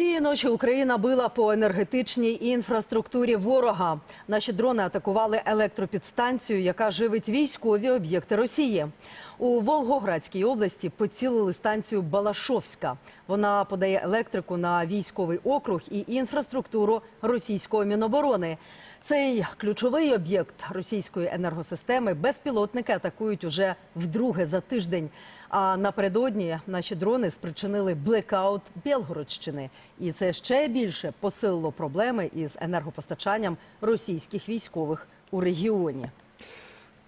Тієї ночі Україна била по енергетичній інфраструктурі ворога. Наші дрони атакували електропідстанцію, яка живить військові об'єкти Росії. У Волгоградській області поцілили станцію Балашовська. Вона подає електрику на військовий округ і інфраструктуру російської міноборони. Цей ключовий об'єкт російської енергосистеми безпілотники атакують уже вдруге за тиждень. А напередодні наші дрони спричинили блекаут Білгородщини, і це ще більше посилило проблеми із енергопостачанням російських військових у регіоні.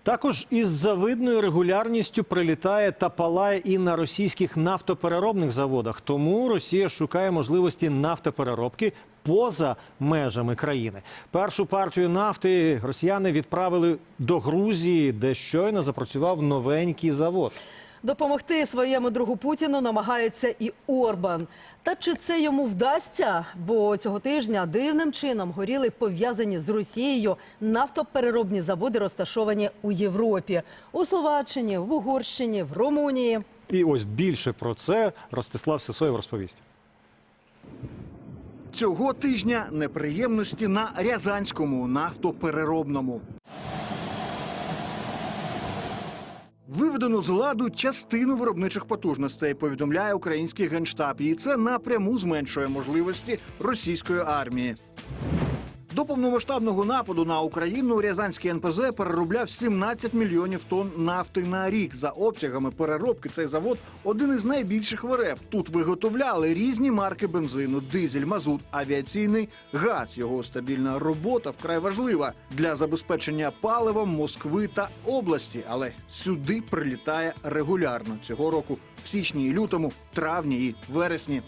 Також із завидною регулярністю прилітає та палає і на російських нафтопереробних заводах. Тому Росія шукає можливості нафтопереробки поза межами країни. Першу партію нафти росіяни відправили до Грузії, де щойно запрацював новенький завод. Допомогти своєму другу Путіну намагається і Орбан. Та чи це йому вдасться? Бо цього тижня дивним чином горіли пов'язані з Росією нафтопереробні заводи, розташовані у Європі, у Словаччині, в Угорщині, в Румунії. І ось більше про це Ростислав Сисоєв розповість. Цього тижня неприємності на Рязанському нафтопереробному. Виведено з ладу частину виробничих потужностей, повідомляє український генштаб, і це напряму зменшує можливості російської армії. До повномасштабного нападу на Україну Рязанський НПЗ переробляв 17 мільйонів тонн нафти на рік. За обсягами переробки цей завод один із найбільших в РФ. Тут виготовляли різні марки бензину, дизель, мазут, авіаційний газ. Його стабільна робота вкрай важлива для забезпечення паливом Москви та області. Але сюди прилітає регулярно цього року в січні і лютому, травні і вересні.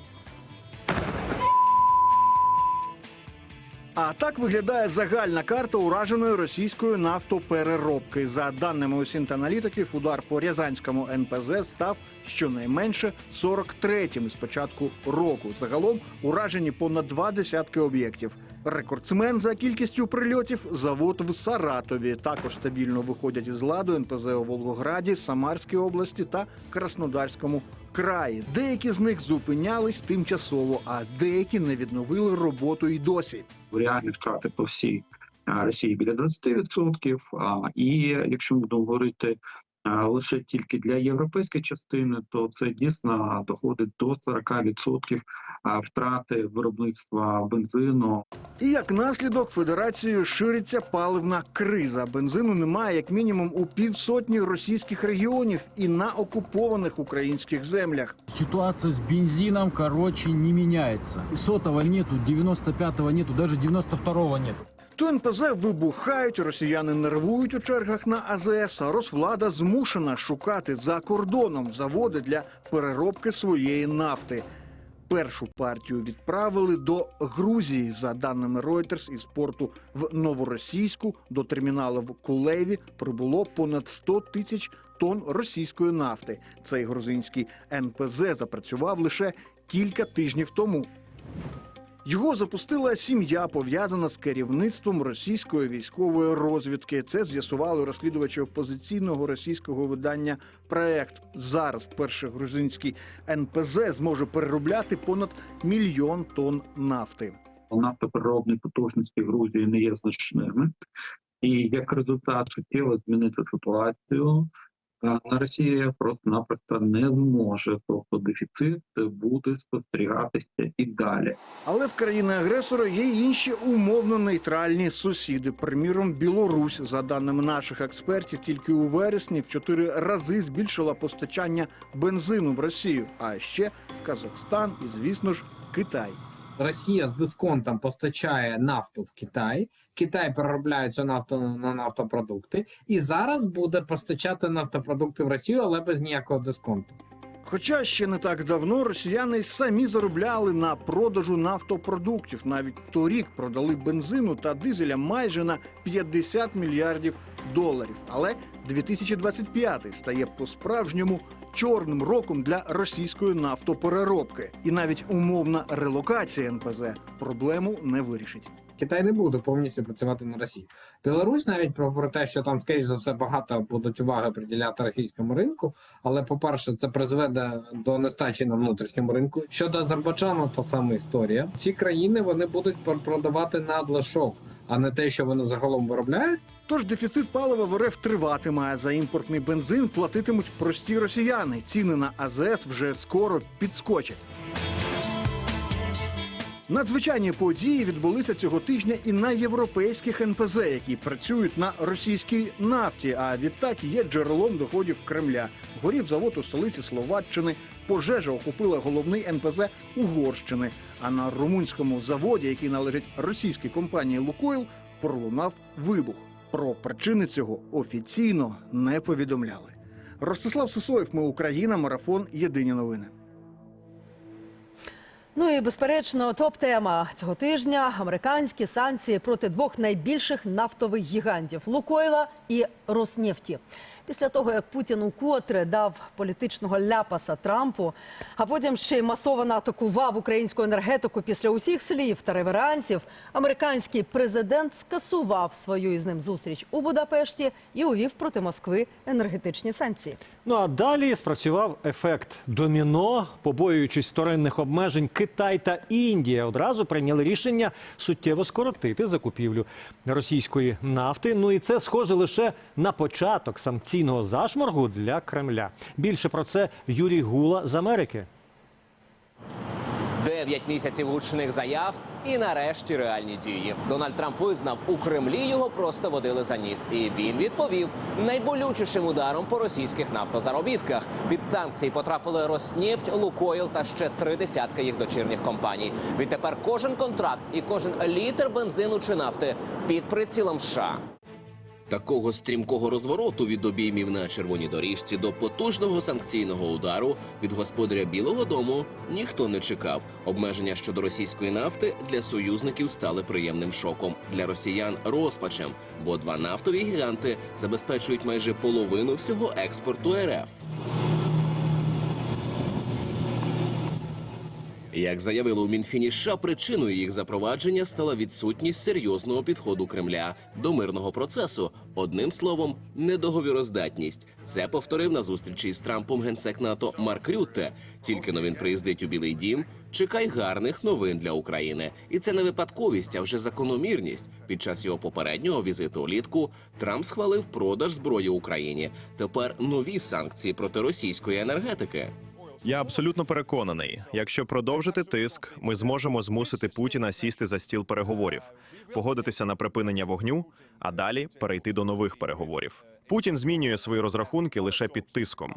А так виглядає загальна карта ураженої російської нафтопереробки. За даними осінт-аналітиків, удар по Рязанському НПЗ став щонайменше 43-м з початку року. Загалом уражені понад два десятки об'єктів. Рекордсмен за кількістю прильотів завод в Саратові. Також стабільно виходять із ладу НПЗ у Волгограді, Самарській області та Краснодарському краї. Деякі з них зупинялись тимчасово, а деякі не відновили роботу і досі. реальні втрати по всій Росії біля 20%. А, І якщо ми будемо говорити лише тільки для європейської частини, то це дійсно доходить до 40% втрати виробництва бензину. І як наслідок федерацією шириться паливна криза. Бензину немає як мінімум у півсотні російських регіонів і на окупованих українських землях. Ситуация с бензином, короче, не меняется. Сотого нету, 95-го нету, даже 92-го нету. То НПЗ вибухають, росіяни нервують у чергах на АЗС. А Росвлада змушена шукати за кордоном заводи для переробки своєї нафти. Першу партію відправили до Грузії. За даними Reuters, із порту в Новоросійську до терміналу в Кулеві прибуло понад 100 тисяч тонн російської нафти. Цей грузинський НПЗ запрацював лише кілька тижнів тому. Його запустила сім'я, пов'язана з керівництвом російської військової розвідки. Це з'ясували розслідувачі опозиційного російського видання проект. Зараз перший грузинський НПЗ зможе переробляти понад мільйон тонн нафти. Нафтопереробні потужності Грузії не є значними, і як результат суттєво змінити ситуацію. На Росія просто-напросто не зможе, тобто дефіцит буде спостерігатися і далі. Але в країни-агресора є інші умовно нейтральні сусіди. Приміром, Білорусь, за даними наших експертів, тільки у вересні в чотири рази збільшила постачання бензину в Росію. А ще Казахстан і, звісно ж, Китай. Росія з дисконтом постачає нафту в Китай. Китай переробляє цю нафту на нафтопродукти, і зараз буде постачати нафтопродукти в Росію, але без ніякого дисконту. Хоча ще не так давно росіяни самі заробляли на продажу нафтопродуктів. Навіть торік продали бензину та дизеля майже на 50 мільярдів доларів. Але 2025 стає по-справжньому чорним роком для російської нафтопереробки. І навіть умовна релокація НПЗ проблему не вирішить. Китай не буде повністю працювати на Росію. Білорусь навіть про, те, що там, скоріш за все, багато будуть уваги приділяти російському ринку. Але, по-перше, це призведе до нестачі на внутрішньому ринку. Щодо Азербайджану, то сама історія. Ці країни вони будуть пр- продавати надлишок, а не те, що вони загалом виробляють. Тож дефіцит палива в РФ триватиме, а за імпортний бензин платитимуть прості росіяни. Ціни на АЗС вже скоро підскочать. Надзвичайні події відбулися цього тижня і на європейських НПЗ, які працюють на російській нафті. А відтак є джерелом доходів Кремля. Горів завод у столиці Словаччини. Пожежа охопила головний НПЗ Угорщини. А на румунському заводі, який належить російській компанії Лукойл, пролунав вибух. Про причини цього офіційно не повідомляли. Ростислав Сисоєв, ми Україна, марафон. Єдині новини. Ну і безперечно, топ-тема цього тижня американські санкції проти двох найбільших нафтових гігантів Лукойла і Роснефті. Після того, як Путін укотре дав політичного ляпаса Трампу, а потім ще й масово атакував українську енергетику після усіх слів та реверансів, американський президент скасував свою із ним зустріч у Будапешті і увів проти Москви енергетичні санкції. Ну а далі спрацював ефект доміно. Побоюючись вторинних обмежень, Китай та Індія одразу прийняли рішення суттєво скоротити закупівлю російської нафти. Ну і це схоже лише на початок санкційного зашморгу для Кремля. Більше про це Юрій Гула з Америки. Дев'ять місяців гучних заяв і нарешті реальні дії. Дональд Трамп визнав, у Кремлі його просто водили за ніс. І він відповів найболючішим ударом по російських нафтозаробітках. Під санкції потрапили Роснефть, Лукойл та ще три десятки їх дочірніх компаній. Відтепер кожен контракт і кожен літр бензину чи нафти під прицілом США. Такого стрімкого розвороту від обіймів на червоній доріжці до потужного санкційного удару від господаря Білого Дому ніхто не чекав. Обмеження щодо російської нафти для союзників стали приємним шоком. Для росіян розпачем, бо два нафтові гіганти забезпечують майже половину всього експорту РФ. Як заявили у Мінфіні США, причиною їх запровадження стала відсутність серйозного підходу Кремля до мирного процесу. Одним словом, недоговіроздатність. Це повторив на зустрічі з Трампом генсек НАТО Марк Рютте. Тільки но він приїздить у Білий Дім. Чекай гарних новин для України, і це не випадковість, а вже закономірність. Під час його попереднього візиту улітку Трамп схвалив продаж зброї Україні. Тепер нові санкції проти російської енергетики. Я абсолютно переконаний, якщо продовжити тиск, ми зможемо змусити Путіна сісти за стіл переговорів, погодитися на припинення вогню, а далі перейти до нових переговорів. Путін змінює свої розрахунки лише під тиском.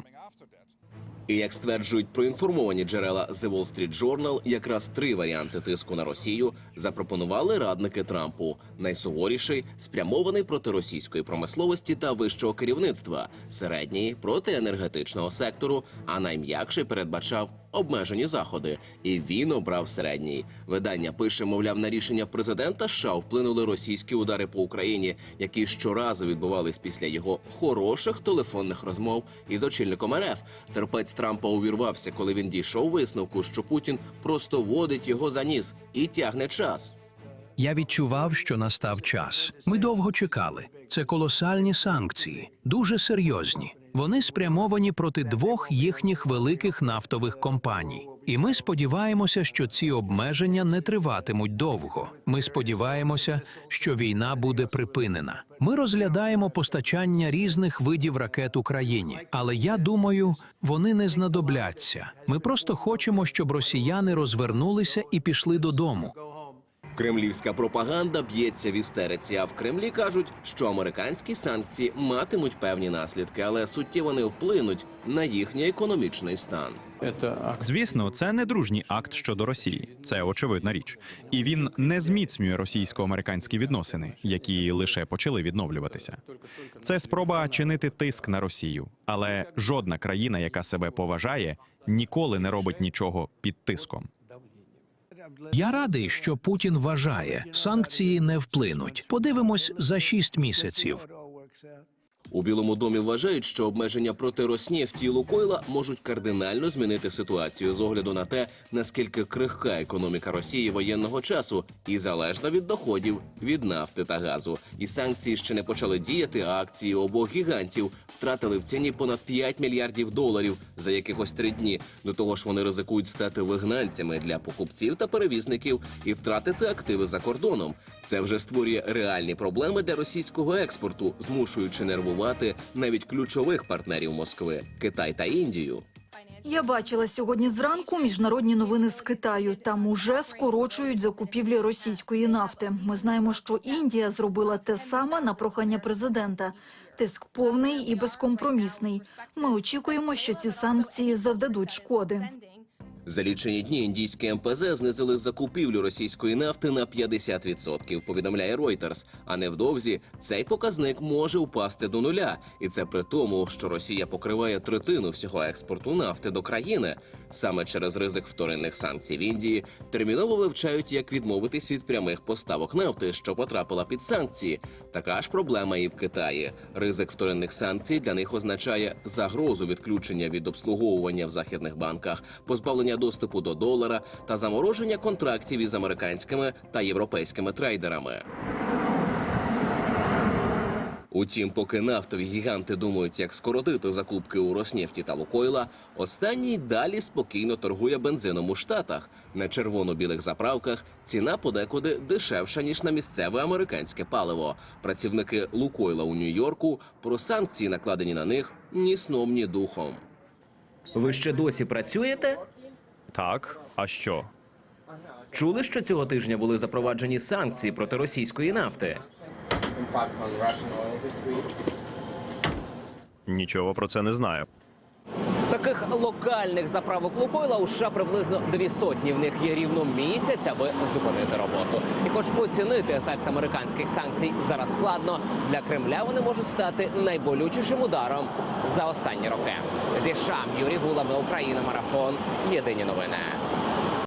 І як стверджують проінформовані джерела The Wall Street Journal, якраз три варіанти тиску на Росію запропонували радники Трампу. Найсуворіший спрямований проти російської промисловості та вищого керівництва, середній проти енергетичного сектору, а найм'якший передбачав обмежені заходи. І він обрав середній. Видання пише, мовляв, на рішення президента США вплинули російські удари по Україні, які щоразу відбувались після його хороших телефонних розмов із очільником РФ. Терпець Трампа увірвався, коли він дійшов висновку, що Путін просто водить його за ніс і тягне час. Я відчував, що настав час. Ми довго чекали. Це колосальні санкції, дуже серйозні. Вони спрямовані проти двох їхніх великих нафтових компаній. І ми сподіваємося, що ці обмеження не триватимуть довго. Ми сподіваємося, що війна буде припинена. Ми розглядаємо постачання різних видів ракет Україні, але я думаю, вони не знадобляться. Ми просто хочемо, щоб росіяни розвернулися і пішли додому. Кремлівська пропаганда б'ється в істериці. А в Кремлі кажуть, що американські санкції матимуть певні наслідки, але суттєво не вплинуть на їхній економічний стан. Звісно, це не дружній акт щодо Росії. Це очевидна річ, і він не зміцнює російсько-американські відносини, які лише почали відновлюватися. Це спроба чинити тиск на Росію, але жодна країна, яка себе поважає, ніколи не робить нічого під тиском. Я радий, що Путін вважає, санкції не вплинуть. Подивимось за шість місяців. У Білому домі вважають, що обмеження проти Роснефті і Лукойла можуть кардинально змінити ситуацію з огляду на те, наскільки крихка економіка Росії воєнного часу і залежна від доходів від нафти та газу. І санкції ще не почали діяти. А акції обох гігантів втратили в ціні понад 5 мільярдів доларів за якихось три дні. До того ж, вони ризикують стати вигнанцями для покупців та перевізників і втратити активи за кордоном. Це вже створює реальні проблеми для російського експорту, змушуючи нервувати навіть ключових партнерів Москви Китай та Індію. Я бачила сьогодні зранку міжнародні новини з Китаю. Там уже скорочують закупівлі російської нафти. Ми знаємо, що Індія зробила те саме на прохання президента. Тиск повний і безкомпромісний. Ми очікуємо, що ці санкції завдадуть шкоди. За лічені дні індійські МПЗ знизили закупівлю російської нафти на 50%, повідомляє Reuters. А невдовзі цей показник може впасти до нуля, і це при тому, що Росія покриває третину всього експорту нафти до країни. Саме через ризик вторинних санкцій в Індії терміново вивчають, як відмовитись від прямих поставок нафти, що потрапила під санкції. Така ж проблема і в Китаї. Ризик вторинних санкцій для них означає загрозу відключення від обслуговування в західних банках, позбавлення доступу до долара та замороження контрактів із американськими та європейськими трейдерами. Утім, поки нафтові гіганти думають, як скоротити закупки у Роснефті та Лукойла, останній далі спокійно торгує бензином у Штатах. На червоно-білих заправках ціна подекуди дешевша ніж на місцеве американське паливо. Працівники Лукойла у Нью-Йорку про санкції, накладені на них, ні сном, ні духом. Ви ще досі працюєте? Так, а що? Чули, що цього тижня були запроваджені санкції проти російської нафти? Нічого про це не знаю. Таких локальних заправок Лукойла у США приблизно дві сотні. В них є рівно місяць, аби зупинити роботу. І хоч оцінити ефект американських санкцій зараз складно, для Кремля вони можуть стати найболючішим ударом за останні роки. Зі США Юрій Гулами, Україна, марафон. Єдині новини.